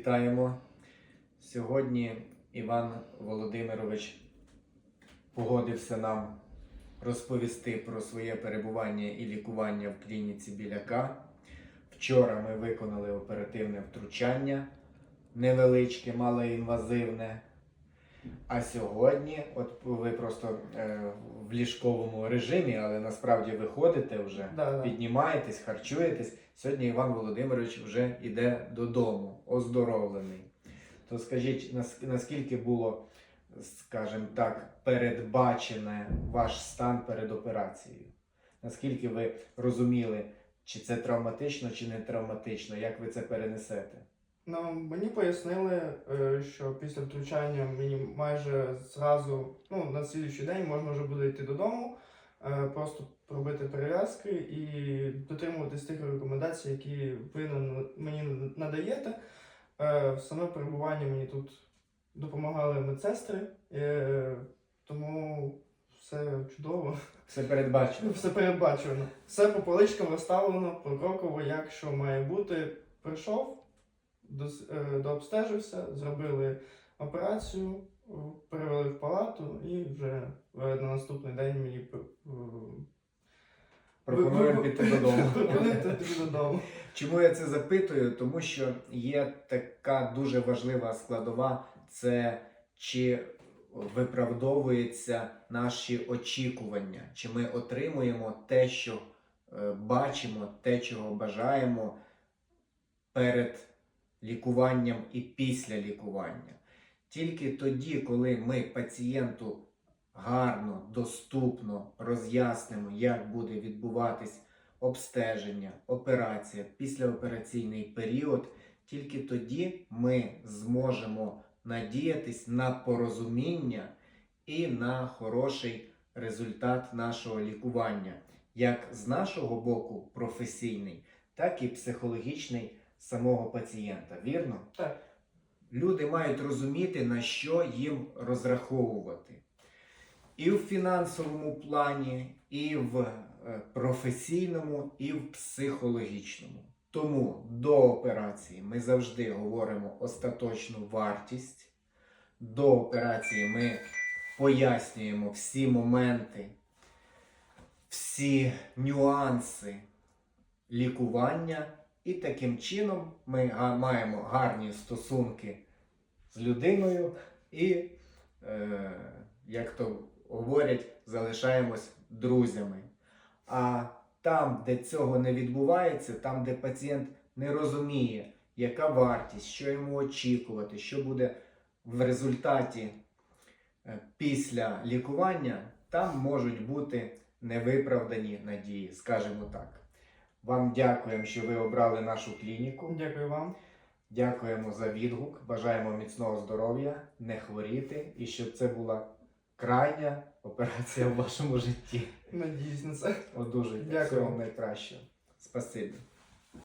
Вітаємо. Сьогодні Іван Володимирович погодився нам розповісти про своє перебування і лікування в клініці Біляка. Вчора ми виконали оперативне втручання невеличке, малоінвазивне. А сьогодні, от ви просто е, в ліжковому режимі, але насправді виходите вже, Да, да. піднімаєтесь, харчуєтесь. Сьогодні Іван Володимирович вже йде додому, оздоровлений. То скажіть, наскільки було, скажімо так, передбачене ваш стан перед операцією? Наскільки ви розуміли, чи це травматично, чи не травматично, як ви це перенесете? Ну, мені пояснили, е, що після втручання мені майже зразу, ну, на слідуючий день можна вже буде йти додому, е, просто робити перев'язки і дотримуватись тих рекомендацій, які ви мені надаєте. Е, Саме перебування мені тут допомагали медсестри, тому все чудово. Все передбачено. Все передбачено. Все по поличкам розставлено, покроково, як що має бути. Прийшов, дообстежився, зробили операцію, е, перевели в палату і вже е, на наступний день мені е, Пропонуємо піти додому. додому. Чому я це запитую? Тому що є така дуже важлива складова, це чи виправдовуються наші очікування, чи ми отримуємо те, що е, бачимо, те, чого бажаємо перед лікуванням і після лікування. Тільки тоді, коли ми пацієнту гарно, доступно роз'яснимо, як буде відбуватись обстеження, операція, післяопераційний період, тільки тоді ми зможемо надіятись на порозуміння і на хороший результат нашого лікування, як з нашого боку професійний, так і психологічний самого пацієнта. Вірно? Так. Люди мають розуміти, на що їм розраховувати. І в фінансовому плані, і в е, професійному, і в психологічному. Тому до операції ми завжди говоримо остаточну вартість. До операції ми пояснюємо всі моменти, всі нюанси лікування, і таким чином ми маємо гарні стосунки з людиною і, е, як то говорять, залишаємось друзями. А там, де цього не відбувається, там, де пацієнт не розуміє, яка вартість, що йому очікувати, що буде в результаті е, після лікування, там можуть бути невиправдані надії, скажімо так. Вам дякуємо, що ви обрали нашу клініку. Дякую вам. Дякуємо за відгук. Бажаємо міцного здоров'я, не хворіти і щоб це була крайня операція в вашому житті. Надіюсь на це. Одужуйте. Дякую. Всього найкращого. Спасибі.